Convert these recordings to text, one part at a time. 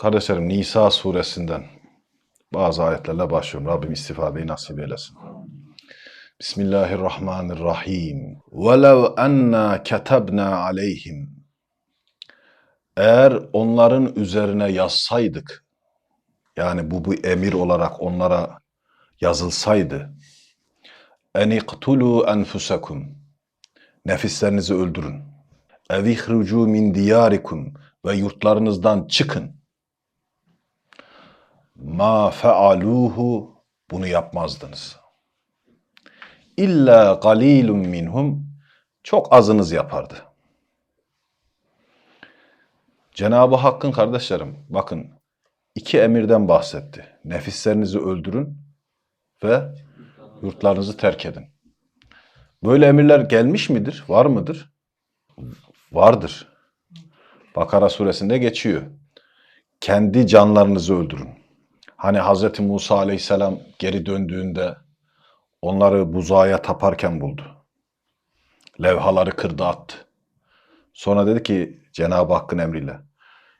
Kardeşlerim Nisa suresinden bazı ayetlerle başlıyorum. Rabbim istifadeyi nasip eylesin. Bismillahirrahmanirrahim. Velev enna ketabna aleyhim. Eğer onların üzerine yazsaydık, yani bu bir emir olarak onlara yazılsaydı. Eniqtulu enfusakum. Nefislerinizi öldürün. Evihrucu min diyarikum ve yurtlarınızdan çıkın. Ma fealuhu bunu yapmazdınız. İlla galilun minhum çok azınız yapardı. Cenab-ı Hakk'ın kardeşlerim bakın iki emirden bahsetti. Nefislerinizi öldürün ve yurtlarınızı terk edin. Böyle emirler gelmiş midir? Var mıdır? Vardır. Bakara suresinde geçiyor. Kendi canlarınızı öldürün. Hani Hz. Musa aleyhisselam geri döndüğünde onları buzağa taparken buldu. Levhaları kırdı attı. Sonra dedi ki Cenab-ı Hakk'ın emriyle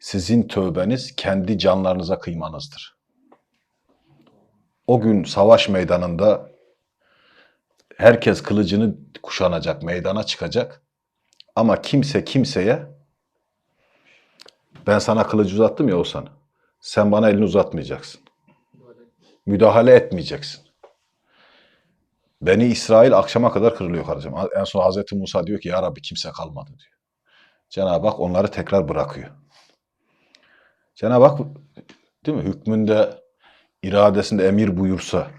sizin tövbeniz kendi canlarınıza kıymanızdır. O gün savaş meydanında herkes kılıcını kuşanacak, meydana çıkacak. Ama kimse kimseye ben sana kılıcı uzattım ya Oğuzhan. Sen bana elini uzatmayacaksın. Müdahale etmeyeceksin. Beni İsrail akşama kadar kırılıyor kardeşim. En son Hazreti Musa diyor ki ya Rabbi kimse kalmadı diyor. Cenab-ı Hak onları tekrar bırakıyor. Cenab-ı Hak değil mi hükmünde iradesinde emir buyursa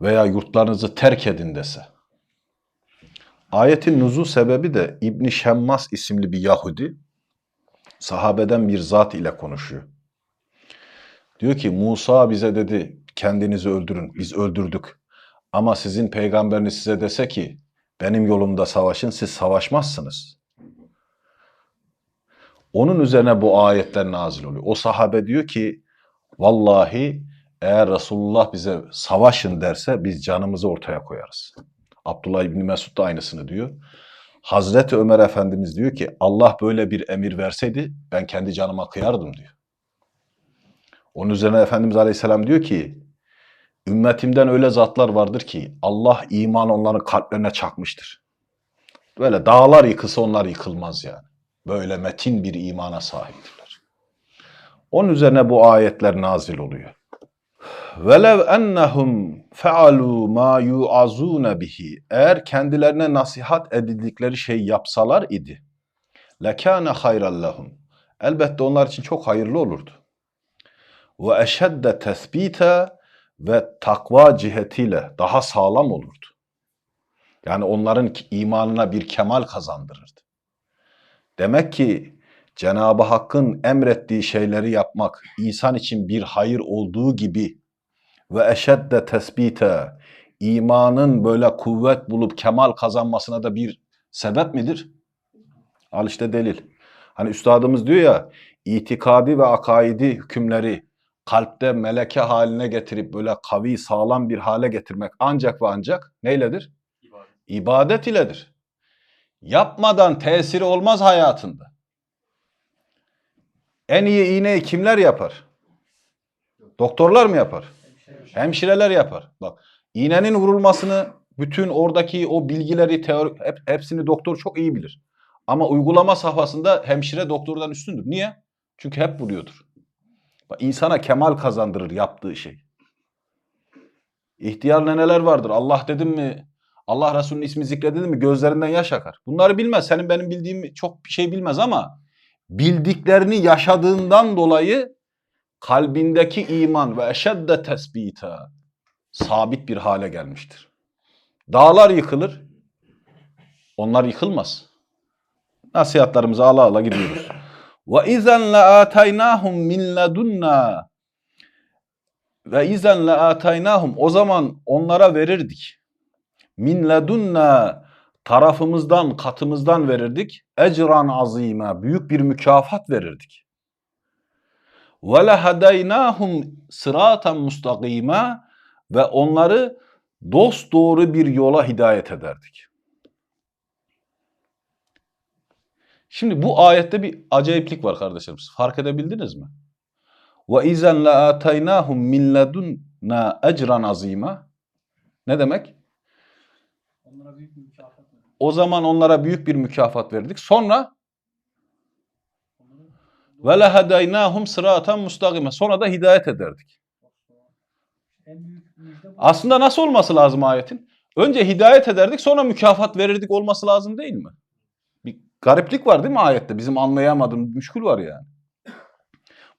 veya yurtlarınızı terk edin dese. Ayetin nuzul sebebi de İbn Şemmas isimli bir Yahudi sahabeden bir zat ile konuşuyor. Diyor ki Musa bize dedi kendinizi öldürün. Biz öldürdük. Ama sizin peygamberiniz size dese ki benim yolumda savaşın siz savaşmazsınız. Onun üzerine bu ayetler nazil oluyor. O sahabe diyor ki vallahi eğer Resulullah bize savaşın derse biz canımızı ortaya koyarız. Abdullah İbni Mesud da aynısını diyor. Hazreti Ömer Efendimiz diyor ki Allah böyle bir emir verseydi ben kendi canıma kıyardım diyor. Onun üzerine Efendimiz Aleyhisselam diyor ki ümmetimden öyle zatlar vardır ki Allah iman onların kalplerine çakmıştır. Böyle dağlar yıkılsa onlar yıkılmaz yani. Böyle metin bir imana sahiptirler. Onun üzerine bu ayetler nazil oluyor. Velev ennehum fealu ma yuazun bihi. Eğer kendilerine nasihat edildikleri şey yapsalar idi. Lekâne hayran. Elbette onlar için çok hayırlı olurdu. Ve eşedde tesbite ve takva cihetiyle daha sağlam olurdu. Yani onların imanına bir kemal kazandırırdı. Demek ki Cenab-ı Hakk'ın emrettiği şeyleri yapmak insan için bir hayır olduğu gibi ve eşedde tesbite imanın böyle kuvvet bulup kemal kazanmasına da bir sebep midir? Al işte delil. Hani üstadımız diyor ya itikadi ve akaidi hükümleri kalpte meleke haline getirip böyle kavi sağlam bir hale getirmek ancak ve ancak neyledir? İbadet, İbadet iledir. Yapmadan tesiri olmaz hayatında. En iyi iğneyi kimler yapar? Doktorlar mı yapar? Hemşireler yapar. Bak iğnenin vurulmasını bütün oradaki o bilgileri teori hep, hepsini doktor çok iyi bilir. Ama uygulama safhasında hemşire doktordan üstündür. Niye? Çünkü hep vuruyordur. İnsana kemal kazandırır yaptığı şey. İhtiyar neneler vardır. Allah dedim mi Allah Resulü'nün ismi zikredildi mi gözlerinden yaş akar. Bunları bilmez. Senin benim bildiğim çok bir şey bilmez ama bildiklerini yaşadığından dolayı kalbindeki iman ve eşedde tesbite sabit bir hale gelmiştir. Dağlar yıkılır, onlar yıkılmaz. Nasihatlarımızı ala ala gidiyoruz. Ve izen la ataynahum min ledunna ve izen la ataynahum o zaman onlara verirdik. Min ledunna tarafımızdan, katımızdan verirdik. Ecran azime büyük bir mükafat verirdik. Ve lehedaynahum sıratan mustakima ve onları dost doğru bir yola hidayet ederdik. Şimdi bu ayette bir acayiplik var kardeşlerim. Fark edebildiniz mi? Ve izen la ataynahum min ledunna ecran azima. Ne demek? Onlara büyük bir mükafat verir. O zaman onlara büyük bir mükafat verdik. Sonra ve lehedaynahum sıraten mustakime. Sonra da hidayet ederdik. Aslında nasıl olması lazım ayetin? Önce hidayet ederdik sonra mükafat verirdik olması lazım değil mi? Gariplik var değil mi ayette? Bizim anlayamadığımız müşkül var yani.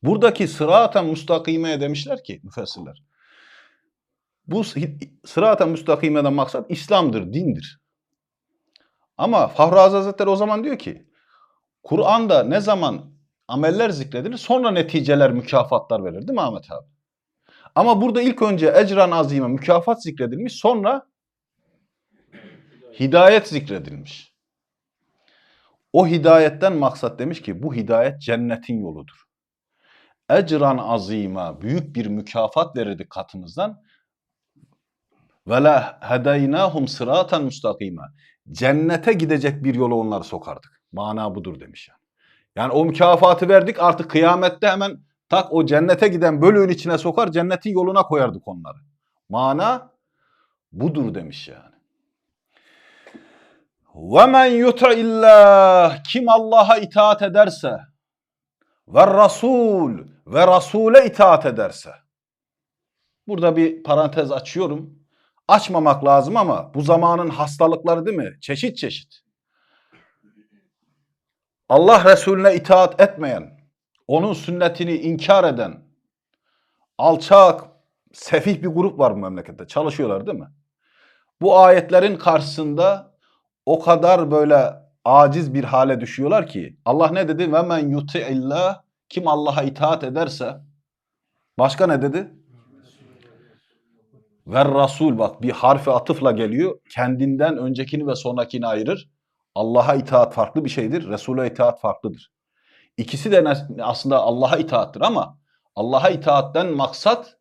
Buradaki sıraten mustakimeye demişler ki müfessirler. Bu sıraten mustakimeden maksat İslam'dır, dindir. Ama Fahri Azam Hazretleri o zaman diyor ki Kur'an'da ne zaman ameller zikredilir sonra neticeler, mükafatlar verir değil mi Ahmet abi? Ama burada ilk önce ecran azime mükafat zikredilmiş sonra hidayet zikredilmiş. O hidayetten maksat demiş ki bu hidayet cennetin yoludur. Ecran azima büyük bir mükafat verirdik katımızdan. Ve la hedaynahum sıraten mustakime. Cennete gidecek bir yola onları sokardık. Mana budur demiş yani. Yani o mükafatı verdik artık kıyamette hemen tak o cennete giden bölüğün içine sokar cennetin yoluna koyardık onları. Mana budur demiş yani. Ve men yuti'illah kim Allah'a itaat ederse ve Rasul ve Rasule itaat ederse. Burada bir parantez açıyorum. Açmamak lazım ama bu zamanın hastalıkları değil mi? Çeşit çeşit. Allah Resulüne itaat etmeyen, onun sünnetini inkar eden, alçak, sefih bir grup var bu memlekette. Çalışıyorlar değil mi? Bu ayetlerin karşısında o kadar böyle aciz bir hale düşüyorlar ki Allah ne dedi? Ve men yuti'illah kim Allah'a itaat ederse başka ne dedi? Ve Rasul bak bir harfi atıfla geliyor. Kendinden öncekini ve sonrakini ayırır. Allah'a itaat farklı bir şeydir. Resul'e itaat farklıdır. İkisi de aslında Allah'a itaattir ama Allah'a itaatten maksat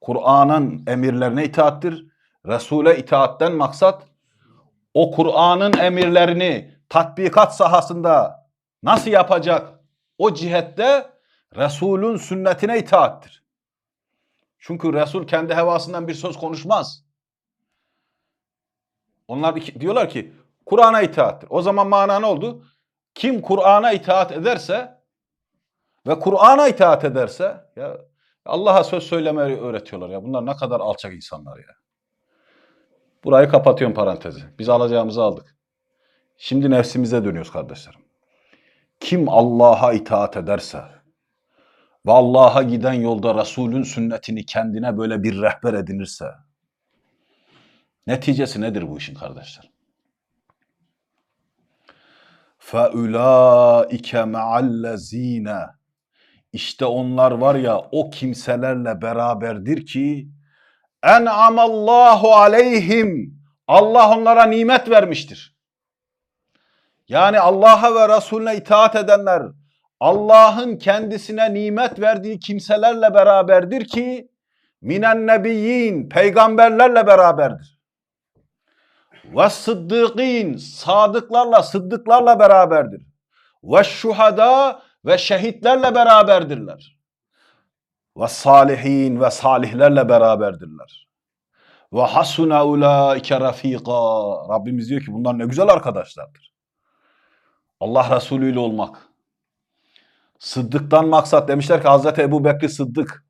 Kur'an'ın emirlerine itaattir. Resul'e itaatten maksat o Kur'an'ın emirlerini tatbikat sahasında nasıl yapacak? O cihette Resul'ün sünnetine itaattir. Çünkü Resul kendi hevasından bir söz konuşmaz. Onlar diyorlar ki Kur'an'a itaattir. O zaman mana ne oldu? Kim Kur'an'a itaat ederse ve Kur'an'a itaat ederse ya Allah'a söz söylemeyi öğretiyorlar ya. Bunlar ne kadar alçak insanlar ya. Burayı kapatıyorum parantezi. Biz alacağımızı aldık. Şimdi nefsimize dönüyoruz kardeşlerim. Kim Allah'a itaat ederse ve Allah'a giden yolda Resulün sünnetini kendine böyle bir rehber edinirse neticesi nedir bu işin kardeşler? فَاُولَٰئِكَ مَعَ الَّذ۪ينَ İşte onlar var ya o kimselerle beraberdir ki en'amallahu aleyhim Allah onlara nimet vermiştir. Yani Allah'a ve Resulüne itaat edenler Allah'ın kendisine nimet verdiği kimselerle beraberdir ki minen nebiyyin peygamberlerle beraberdir. Ve sıddıkîn sadıklarla sıddıklarla beraberdir. Ve şuhada ve şehitlerle beraberdirler. Ve salihin ve salihlerle beraberdirler. Ve hasuna ulaike rafika. Rabbimiz diyor ki bunlar ne güzel arkadaşlardır. Allah Resulü ile olmak. Sıddıktan maksat demişler ki Hazreti Ebu Bekri Sıddık.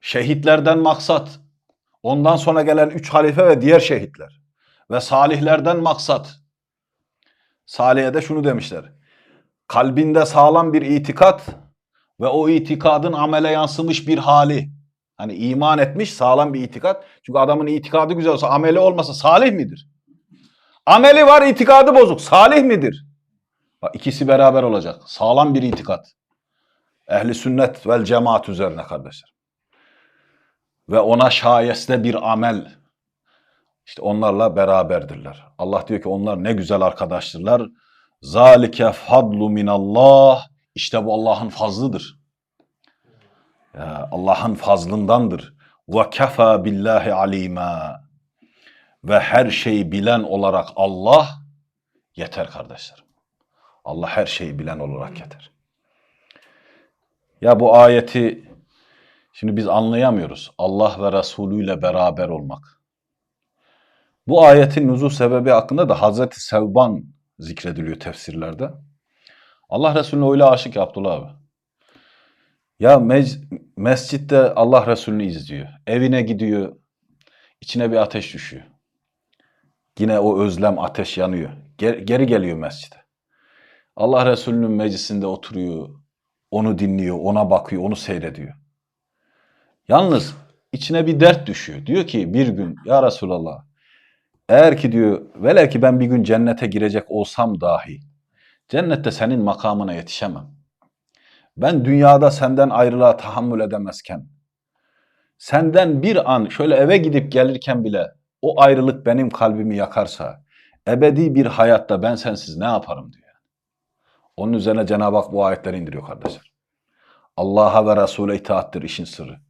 Şehitlerden maksat ondan sonra gelen üç halife ve diğer şehitler. Ve salihlerden maksat. Salih'e de şunu demişler. Kalbinde sağlam bir itikat ve o itikadın amele yansımış bir hali. Hani iman etmiş sağlam bir itikat. Çünkü adamın itikadı güzel olsa ameli olmasa salih midir? Ameli var itikadı bozuk. Salih midir? Bak ikisi beraber olacak. Sağlam bir itikat. Ehli sünnet vel cemaat üzerine kardeşler. Ve ona şayeste bir amel. İşte onlarla beraberdirler. Allah diyor ki onlar ne güzel arkadaştırlar. Zalike fadlu minallah. İşte bu Allah'ın fazlıdır. Allah'ın fazlındandır. Ve kefa billahi alima. Ve her şeyi bilen olarak Allah Yeter kardeşlerim. Allah her şeyi bilen olarak yeter. Ya bu ayeti şimdi biz anlayamıyoruz. Allah ve Resulü ile beraber olmak. Bu ayetin nüzul sebebi hakkında da Hazreti Sevban zikrediliyor tefsirlerde. Allah Resulüne öyle aşık Abdullah abi. Ya mec- mescitte Allah Resulü'nü izliyor. Evine gidiyor. içine bir ateş düşüyor. Yine o özlem ateş yanıyor. Ger- geri geliyor mescide. Allah Resulü'nün meclisinde oturuyor. Onu dinliyor, ona bakıyor, onu seyrediyor. Yalnız içine bir dert düşüyor. Diyor ki bir gün ya Resulallah eğer ki diyor velev ki ben bir gün cennete girecek olsam dahi cennette senin makamına yetişemem. Ben dünyada senden ayrılığa tahammül edemezken senden bir an şöyle eve gidip gelirken bile o ayrılık benim kalbimi yakarsa ebedi bir hayatta ben sensiz ne yaparım diyor. Onun üzerine Cenab-ı Hak bu ayetleri indiriyor kardeşler. Allah'a ve Resul'e itaattir işin sırrı.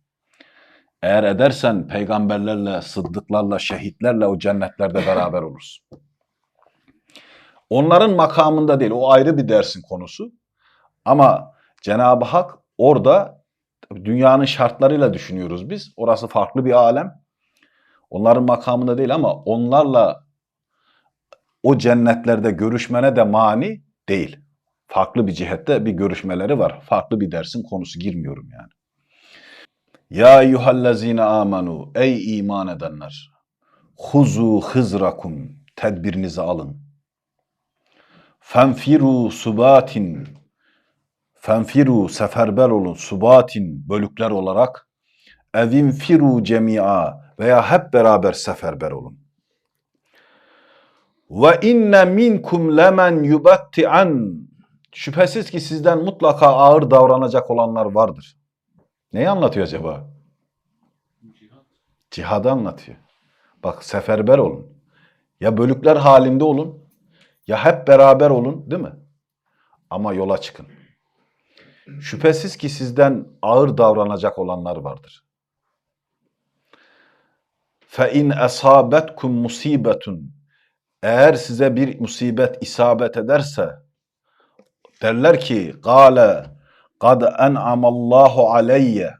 Eğer edersen peygamberlerle, sıddıklarla, şehitlerle o cennetlerde beraber olursun. Onların makamında değil, o ayrı bir dersin konusu. Ama Cenab-ı Hak orada dünyanın şartlarıyla düşünüyoruz biz. Orası farklı bir alem. Onların makamında değil ama onlarla o cennetlerde görüşmene de mani değil. Farklı bir cihette bir görüşmeleri var. Farklı bir dersin konusu girmiyorum yani. Ya eyyühellezine amenu ey iman edenler. Huzu hızrakum tedbirinizi alın. Fenfiru subatin Fenfiru seferber olun subatin bölükler olarak evinfiru cemia veya hep beraber seferber olun. Ve inne minkum lemen yubatti'an şüphesiz ki sizden mutlaka ağır davranacak olanlar vardır. Neyi anlatıyor acaba? Cihadı anlatıyor. Bak seferber olun. Ya bölükler halinde olun ya hep beraber olun değil mi? Ama yola çıkın. Şüphesiz ki sizden ağır davranacak olanlar vardır. فَاِنْ اَصَابَتْكُمْ musibetun Eğer size bir musibet isabet ederse derler ki قَالَ قَدْ اَنْعَمَ اللّٰهُ عَلَيَّ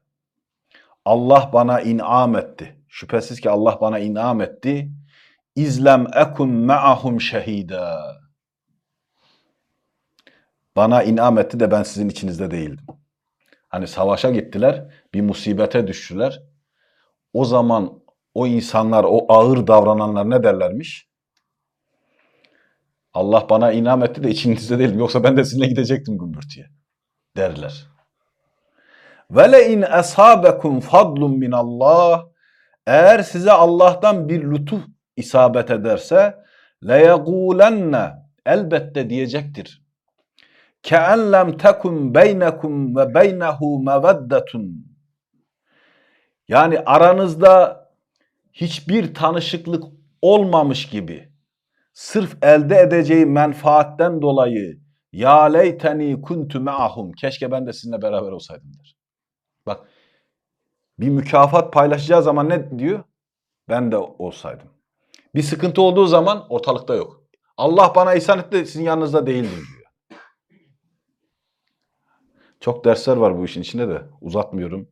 Allah bana inam etti. Şüphesiz ki Allah bana inam etti. İzlem ekun ma'ahum şehida. Bana inam etti de ben sizin içinizde değildim. Hani savaşa gittiler, bir musibete düştüler. O zaman o insanlar, o ağır davrananlar ne derlermiş? Allah bana inam etti de içinizde değilim. Yoksa ben de sizinle gidecektim gümbürtüye. Derler. Ve le in esabekum fadlun min Allah eğer size Allah'tan bir lütuf isabet ederse le yegulenne elbette diyecektir. Ke'en lem tekun beynekum ve beynehu meveddetun. Yani aranızda hiçbir tanışıklık olmamış gibi sırf elde edeceği menfaatten dolayı ya leyteni kuntu me'ahum keşke ben de sizinle beraber olsaydım der. Bak bir mükafat paylaşacağı zaman ne diyor? Ben de olsaydım. Bir sıkıntı olduğu zaman ortalıkta yok. Allah bana ihsan etti sizin yanınızda değildim diyor. Çok dersler var bu işin içinde de uzatmıyorum.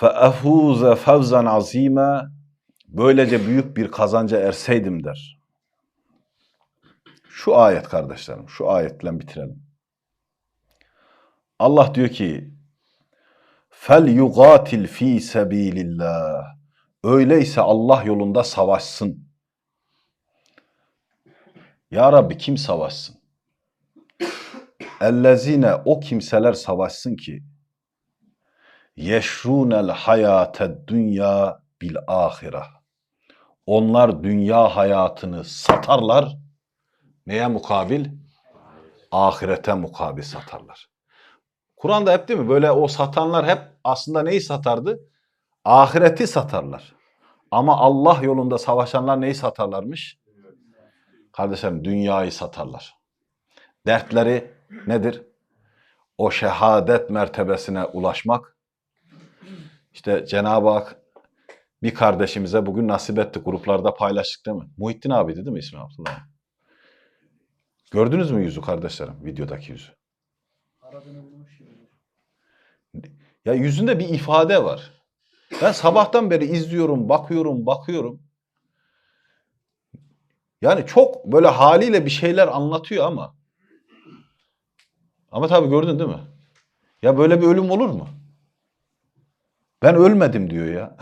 فَأَفُوزَ فَوْزًا عَظ۪يمًا Böylece büyük bir kazanca erseydim der. Şu ayet kardeşlerim, şu ayetle bitirelim. Allah diyor ki fel yugatil fi sebilillah. Öyleyse Allah yolunda savaşsın. Ya Rabbi kim savaşsın? Ellezine o kimseler savaşsın ki yeşrunel hayated dünya bil ahireh. Onlar dünya hayatını satarlar. Neye mukabil? Ahirete mukabil satarlar. Kur'an'da hep değil mi? Böyle o satanlar hep aslında neyi satardı? Ahireti satarlar. Ama Allah yolunda savaşanlar neyi satarlarmış? Kardeşlerim dünyayı satarlar. Dertleri nedir? O şehadet mertebesine ulaşmak. İşte Cenab-ı Hak bir kardeşimize bugün nasip etti. Gruplarda paylaştık değil mi? Muhittin abiydi değil mi ismi Abdullah? Gördünüz mü yüzü kardeşlerim? Videodaki yüzü. Ya yüzünde bir ifade var. Ben sabahtan beri izliyorum, bakıyorum, bakıyorum. Yani çok böyle haliyle bir şeyler anlatıyor ama. Ama tabii gördün değil mi? Ya böyle bir ölüm olur mu? Ben ölmedim diyor ya.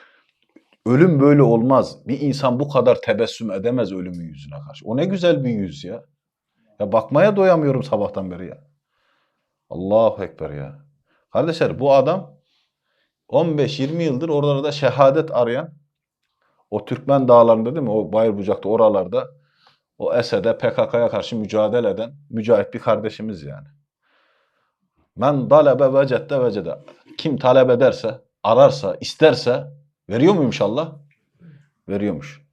ölüm böyle olmaz. Bir insan bu kadar tebessüm edemez ölümün yüzüne karşı. O ne güzel bir yüz ya. Ya bakmaya doyamıyorum sabahtan beri ya. Allahu Ekber ya. Kardeşler bu adam 15-20 yıldır oralarda şehadet arayan o Türkmen dağlarında değil mi? O Bayırbucak'ta oralarda o Esed'e PKK'ya karşı mücadele eden mücahit bir kardeşimiz yani. Men talebe vecette vecede. Kim talep ederse, ararsa, isterse veriyor muymuş Allah? Veriyormuş.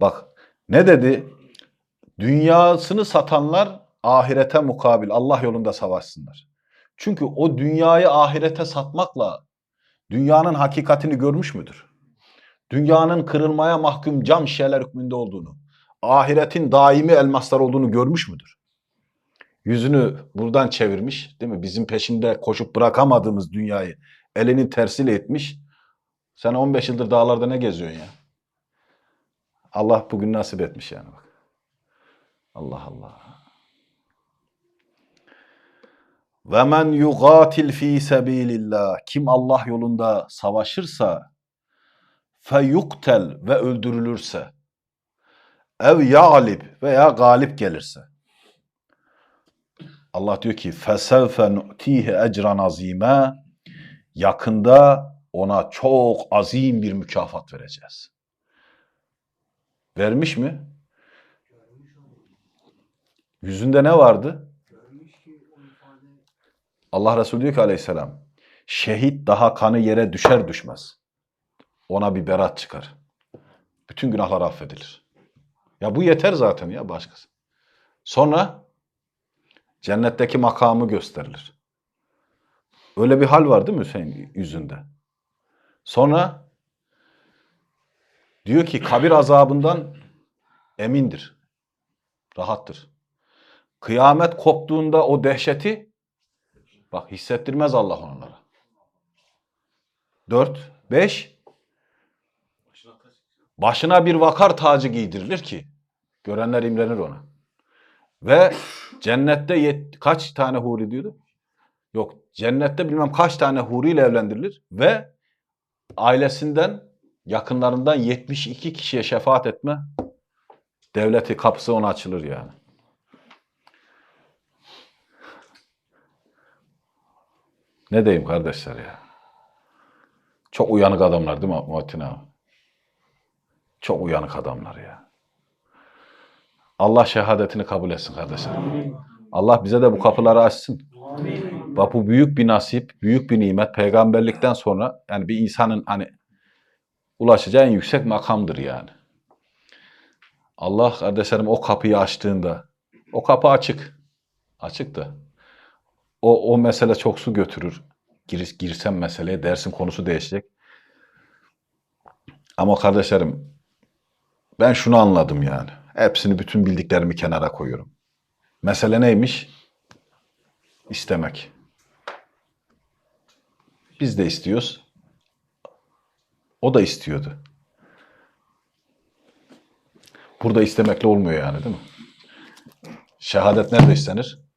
Bak ne dedi? Dünyasını satanlar ahirete mukabil Allah yolunda savaşsınlar. Çünkü o dünyayı ahirete satmakla dünyanın hakikatini görmüş müdür? Dünyanın kırılmaya mahkum cam şişeler hükmünde olduğunu, ahiretin daimi elmaslar olduğunu görmüş müdür? Yüzünü buradan çevirmiş, değil mi? Bizim peşinde koşup bırakamadığımız dünyayı elinin tersiyle etmiş. Sen 15 yıldır dağlarda ne geziyorsun ya? Allah bugün nasip etmiş yani bak. Allah Allah. Ve men yugatil fi sebilillah. Kim Allah yolunda savaşırsa feyuktel ve öldürülürse ev yağlib veya galip gelirse Allah diyor ki fesevfe nu'tihi ecran azime yakında ona çok azim bir mükafat vereceğiz. Vermiş mi? Yüzünde ne vardı? Allah Resulü diyor ki aleyhisselam, şehit daha kanı yere düşer düşmez. Ona bir berat çıkar. Bütün günahlar affedilir. Ya bu yeter zaten ya başkası. Sonra cennetteki makamı gösterilir. Öyle bir hal var değil mi Hüseyin yüzünde? Sonra diyor ki kabir azabından emindir. Rahattır. Kıyamet koptuğunda o dehşeti bak hissettirmez Allah onlara. Dört, beş başına bir vakar tacı giydirilir ki görenler imrenir ona. Ve cennette yet- kaç tane huri diyordu? Yok cennette bilmem kaç tane huri ile evlendirilir ve ailesinden yakınlarından 72 kişiye şefaat etme devleti kapısı ona açılır yani. Ne diyeyim kardeşler ya? Çok uyanık adamlar değil mi Muhittin abi? Çok uyanık adamlar ya. Allah şehadetini kabul etsin kardeşler. Allah bize de bu kapıları açsın. Bak bu büyük bir nasip, büyük bir nimet. Peygamberlikten sonra yani bir insanın hani ulaşacağı en yüksek makamdır yani. Allah kardeşlerim o kapıyı açtığında, o kapı açık. Açık da. O, o mesele çok su götürür. Gir, girsem meseleye dersin konusu değişecek. Ama kardeşlerim ben şunu anladım yani. Hepsini bütün bildiklerimi kenara koyuyorum. Mesele neymiş? İstemek. Biz de istiyoruz. O da istiyordu. Burada istemekle olmuyor yani değil mi? Şehadet nerede istenir?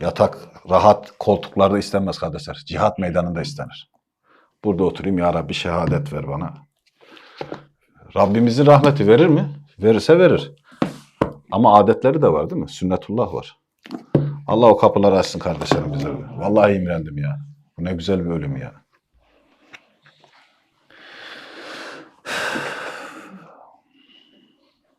Yatak, rahat koltuklarda istenmez kardeşler. Cihat meydanında istenir. Burada oturayım ya Rabbi şehadet ver bana. Rabbimizin rahmeti verir mi? Verirse verir. Ama adetleri de var değil mi? Sünnetullah var. Allah o kapıları açsın kardeşlerim bize. Vallahi imrendim ya. Bu ne güzel bir ölüm ya.